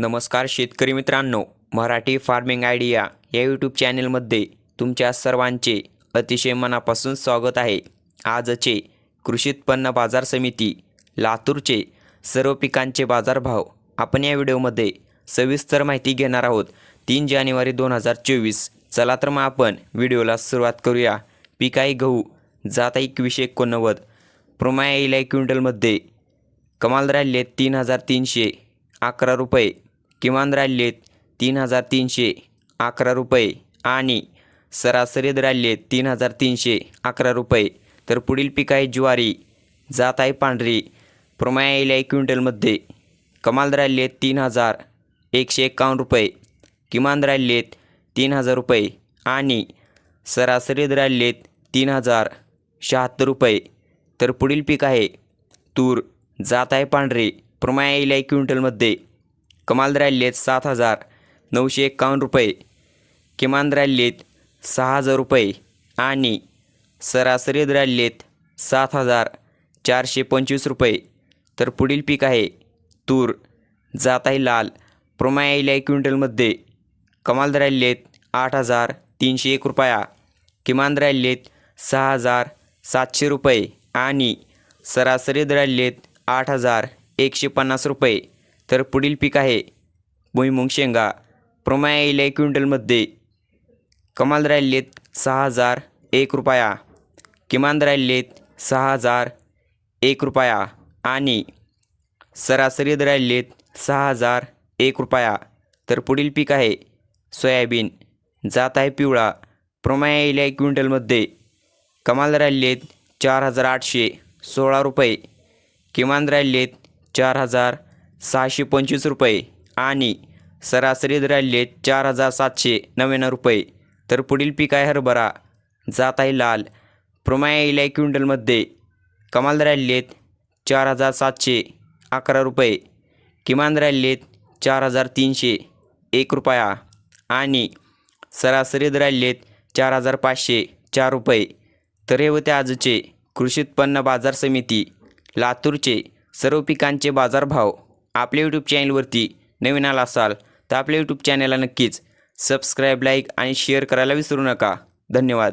नमस्कार शेतकरी मित्रांनो मराठी फार्मिंग आयडिया या यूट्यूब चॅनेलमध्ये तुमच्या सर्वांचे अतिशय मनापासून स्वागत आहे. आजचे कृषी उत्पन्न बाजार समिती लातूरचे सर्व पिकांचे बाजारभाव आपण या व्हिडिओमध्ये सविस्तर माहिती घेणार आहोत. तीन जानेवारी दोन हजार चोवीस चला तर मग आपण व्हिडिओला सुरुवात करूया. पिकाई गहू जात एकवीसशे एकोणनव्वद प्रमाया इलाय क्विंटलमध्ये कमाल राहिले तीन हजार तीनशे अकरा रुपये. किमान राहिले तीन हजार तीनशे अकरा रुपये आणि सरासरी दर राहिले तीन हजार तीनशे अकरा रुपये. तर पुढील पीक आहे ज्वारी जात आहे पांढरी प्रमाया येईल आहे क्विंटलमध्ये. कमाल राहिले तीन हजार एकशे एकावन्न रुपये. किमान राहिलेत तीन हजार रुपये आणि सरासरी दर राहिलेत तीन हजार शहात्तर रुपये. तर पुढील पीक आहे तूर जात आहे पांढरे प्रमाया येईल आहे क्विंटलमध्ये. कमाल राहिलेत सात हजार नऊशे एकावन्न रुपये. किमान राहिलेत सहा हजार रुपये आणि सरासरी दर राहिलेत सात हजार चारशे पंचवीस रुपये. तर पुढील पीक आहे तूर. जात आहे लाल. प्रमाया यायला एक क्विंटलमध्ये कमाल राहिलेत आठ हजार तीनशे एक रुपया. किमान राहिलेत सहा हजार सातशे रुपये आणि सरासरी दर राहिलेत आठ हजार एकशे पन्नास रुपये. तर पुढील पीक आहे भुईमुंग शेंगा. प्रमाया येईल क्विंटलमध्ये कमाल राहिलेत सहा हजार एक रुपया. किमान राहिलेत सहा हजार एक रुपया. आणि सरासरी राहिलेत सहा हजार एक रुपया. तर पुढील पीक आहे सोयाबीन. जात आहे पिवळा. प्रमाया येईल क्विंटलमध्ये कमाल राहिलेत चार हजार आठशे सोळा रुपये. किमान राहिलेत चार हजार सहाशे पंचवीस रुपये आणि सरासरी राहिले चार हजार सातशे नव्याण्णव रुपये. तर पुढील पीक आहे हरभरा. जात आहे लाल. प्रमाया येईल क्विंटलमध्ये कमाल राहिलेत चार हजार सातशे अकरा रुपये. किमान राहिलेत चार हजार तीनशे एक रुपया आणि सरासरी राहिलेत चार हजार पाचशे चार रुपये. तर हे होते आजचे कृषी उत्पन्न बाजार समिती. लातूरचे सर्व पिकांचे बाजारभाव. आपल्या यूट्यूब चॅनलवरती नवीन आला असाल तर आपल्या यूट्यूब चॅनलला नक्कीच सबस्क्राईब लाईक आणि शेअर करायला विसरू नका. धन्यवाद.